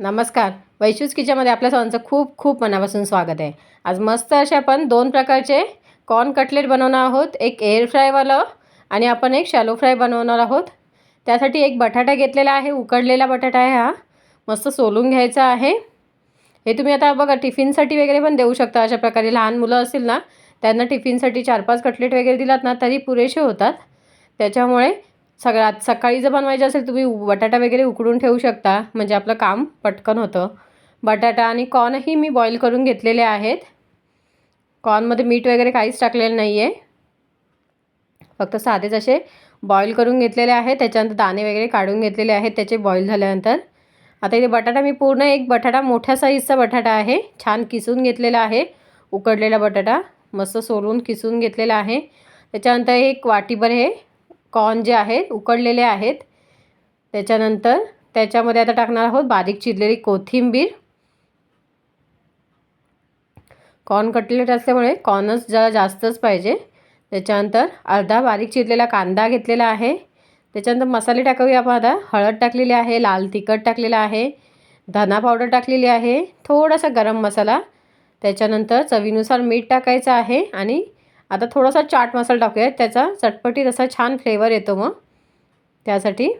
नमस्कार. वैशूज किचनमध्ये आपल्या सर्वांचं खूप खूप मनापासून स्वागत आहे. आज मस्त असे आपण दोन प्रकारचे कॉर्न कटलेट बनवणार आहोत. एक एअर फ्रायवालं आणि आपण एक शॅलो फ्राय बनवणार आहोत. त्यासाठी एक बटाटा घेतलेला आहे उकडलेला बटाटा आहे हा. मस्त सोलून घ्यायचा आहे. हे तुम्ही आता बघा टिफिनसाठी वगैरे पण देऊ शकता. अशा प्रकारे लहान मुलं असतील ना त्यांना टिफिनसाठी चार पाच कटलेट वगैरे दिलात ना तरी पुरेसे होतात. त्याच्यामुळे सगळ्यात सकाळी जर बनवायचे असेल तुम्ही बटाटा वगैरे उकडून ठेवू शकता. म्हणजे आपलं काम पटकन होतं. बटाटा आणि कॉर्नही मी बॉईल करून घेतलेले आहेत. कॉर्नमध्ये मीठ वगैरे काहीच टाकलेलं नाही आहे फक्त साधेच असे बॉईल करून घेतलेले आहेत. त्याच्यानंतर दाणे वगैरे काढून घेतलेले आहेत. त्याचे बॉईल झाल्यानंतर. आता इथे बटाटा मी पूर्ण एक बटाटा मोठ्या साईजचा बटाटा आहे. छान किसून घेतलेला आहे. उकडलेला बटाटा मस्त सोलून किसून घेतलेला आहे. त्याच्यानंतर एक वाटीभर हे कॉर्न जे आहेत उकडलेले आहेत. त्याच्यानंतर त्याच्यामध्ये आता टाकणार आहोत बारीक चिरलेली कोथिंबीर. कॉर्न कटलेट असल्यामुळे कॉर्नच जरा जास्तच पाहिजे. त्याच्यानंतर अर्धा बारीक चिरलेला कांदा घेतलेला आहे. त्याच्यानंतर मसाले टाकूया आपण आता. हळद टाकलेली आहे लाल तिखट टाकलेलं आहे धना पावडर टाकलेली आहे थोडासा गरम मसाला. त्याच्यानंतर चवीनुसार मीठ टाकायचं आहे आणि आता थोडासा चाट मसाला टाकूया. त्याचा चटपटीत असा छान फ्लेवर येतो मग. त्यासाठी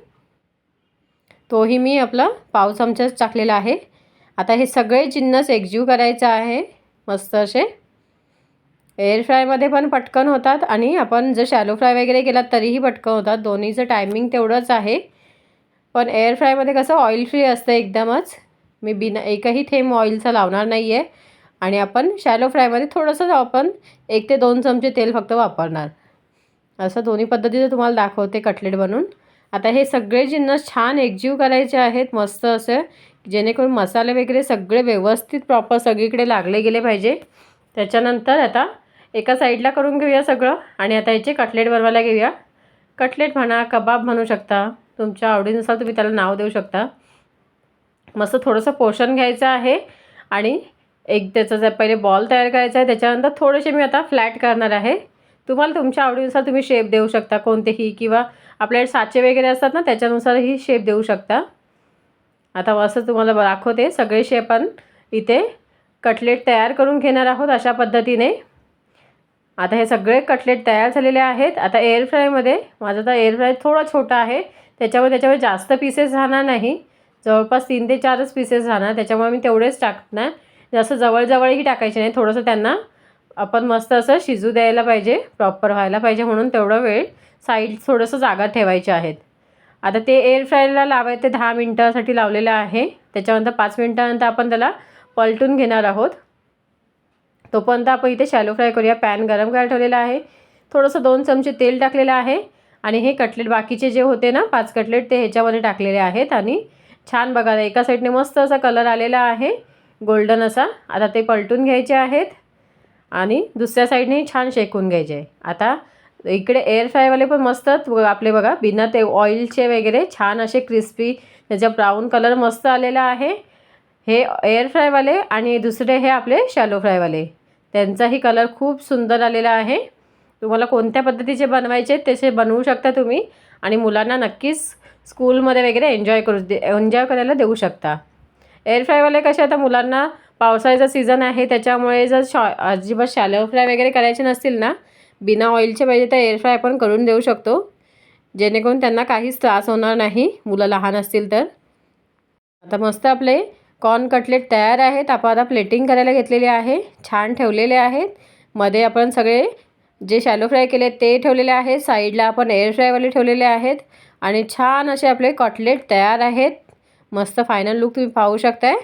तोही मी आपला पाव चमचाच टाकलेला आहे. आता हे सगळे जिन्नस एकजीव करायचं आहे. मस्त असे. एअर फ्रायमध्ये पण पटकन होतात आणि आपण जर शॅलो फ्राय वगैरे केलात तरीही पटकन होतात. दोन्हीचं टायमिंग तेवढंच आहे. पण एअर फ्रायमध्ये कसं ऑइल फ्री असतं एकदमच. मी बिना एकही थेंब ऑइलचा लावणार नाही आहे आणि आपण शॅलो फ्रायमध्ये थोडंसं आपण एक ते दोन चमचे तेल फक्त वापरणार. असं दोन्ही पद्धतीचं तुम्हाला दाखवते कटलेट बनवून. आता हे सगळे जिन्नस छान एकजीव करायचे आहेत मस्त असं जेणेकरून मसाले वगैरे सगळे व्यवस्थित प्रॉपर सगळीकडे लागले गेले पाहिजे. त्याच्यानंतर आता एका साईडला करून घेऊया सगळं आणि आता याचे कटलेट बनवायला घेऊया. कटलेट म्हणा कबाब म्हणू शकता तुमच्या आवडीनुसार तुम्ही त्याला नाव देऊ शकता. मस्त थोडंसं पोषण घ्यायचं आहे आणि एक त्याचा जर पहिले बॉल तयार करायचा आहे त्याच्यानंतर थोडेसे मी आता फ्लॅट करणार आहे. तुम्हाला तुमच्या आवडीनुसार तुम्ही शेप देऊ शकता कोणतेही किंवा आपल्याकडे साचे वगैरे असतात ना त्याच्यानुसारही शेप देऊ शकता. आता असं तुम्हाला दाखवते सगळे शेप आपण इथे कटलेट तयार करून घेणार आहोत अशा पद्धतीने. आता हे सगळे कटलेट तयार झालेले आहेत. आता एअर फ्रायमध्ये माझा तर एअर फ्राय थोडा छोटा आहे त्याच्यामुळे त्याच्यावर जास्त पीसेस राहणार नाही. जवळपास तीन ते चारच पीसेस राहणार त्याच्यामुळे मी तेवढेच टाकणार. जास्त जवळजवळही टाकायचे नाही. थोडंसं त्यांना आपण मस्त असं शिजू द्यायला पाहिजे प्रॉपर व्हायला पाहिजे म्हणून तेवढा वेळ साईड थोडंसं जागा ठेवायचे आहेत. आता ते एअर फ्रायला लावायचे दहा मिनटासाठी लावलेलं आहे. त्याच्यानंतर पाच मिनटानंतर आपण त्याला पलटून घेणार आहोत. तोपर्यंत आपण इथे शॅलो फ्राय करूया. पॅन गरम करायला ठेवलेला आहे. थोडंसं दोन चमचे तेल टाकलेलं आहे. आणि हे कटलेट बाकीचे जे होते ना पाच कटलेट ते ह्याच्यामध्ये टाकलेले आहेत. आणि छान बघा एका साईडने मस्त असा कलर आलेला आहे. गोल्डन असा आता ते पलटून घ्यायचे आहेत आणि दुसऱ्या साईडने छान शेकून घ्यायचे. आहे आता इकडे एअर फ्रायवाले पण मस्त आपले बघा बिना ते ऑइलचे वगैरे छान असे क्रिस्पी त्याचा ब्राऊन कलर मस्त आलेला आहे. हे एअर फ्रायवाले आणि दुसरे हे आपले शॅलो फ्रायवाले त्यांचाही कलर खूप सुंदर आलेला आहे. तुम्हाला कोणत्या पद्धतीचे बनवायचे तसे बनवू शकता तुम्ही आणि मुलांना नक्कीच स्कूलमध्ये वगैरे एन्जॉय करू दे एन्जॉय करायला देऊ शकता. एअर फ्रायवाले कसे आता मुलांना? पावसाळ्याचा सीझन आहे त्याच्यामुळे जर शॉ अजिबात शॅलो फ्राय वगैरे करायचे नसतील ना बिना ऑइलचे पाहिजे तर एअर फ्राय आपण करून देऊ शकतो. जेणेकरून त्यांना काहीच त्रास होणार नाही मुलं लहान असतील तर. आता मस्त आपले कॉर्न कटलेट तयार आहेत आपण आता प्लेटिंग करायला घेतलेले आहे छान ठेवलेले आहेत. मध्ये आपण सगळे जे शॅलो फ्राय केले ते ठेवलेले आहेत साईडला आपण एअर फ्रायवाले ठेवलेले आहेत. आणि छान असे आपले कटलेट तयार आहेत. मस्त फायनल लुक तुम्ही पाहू शकताय.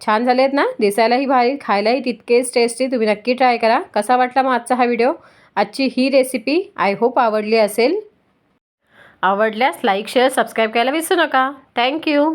छान झाले आहेत ना? दिसायलाही भारी खायलाही तितकेच टेस्टी तुम्ही नक्की ट्राय करा. कसा वाटला मग आजचा हा व्हिडिओ आजची ही रेसिपी आय होप आवडली असेल. आवडल्यास लाईक शेअर सबस्क्राईब करायला विसरू नका. थँक्यू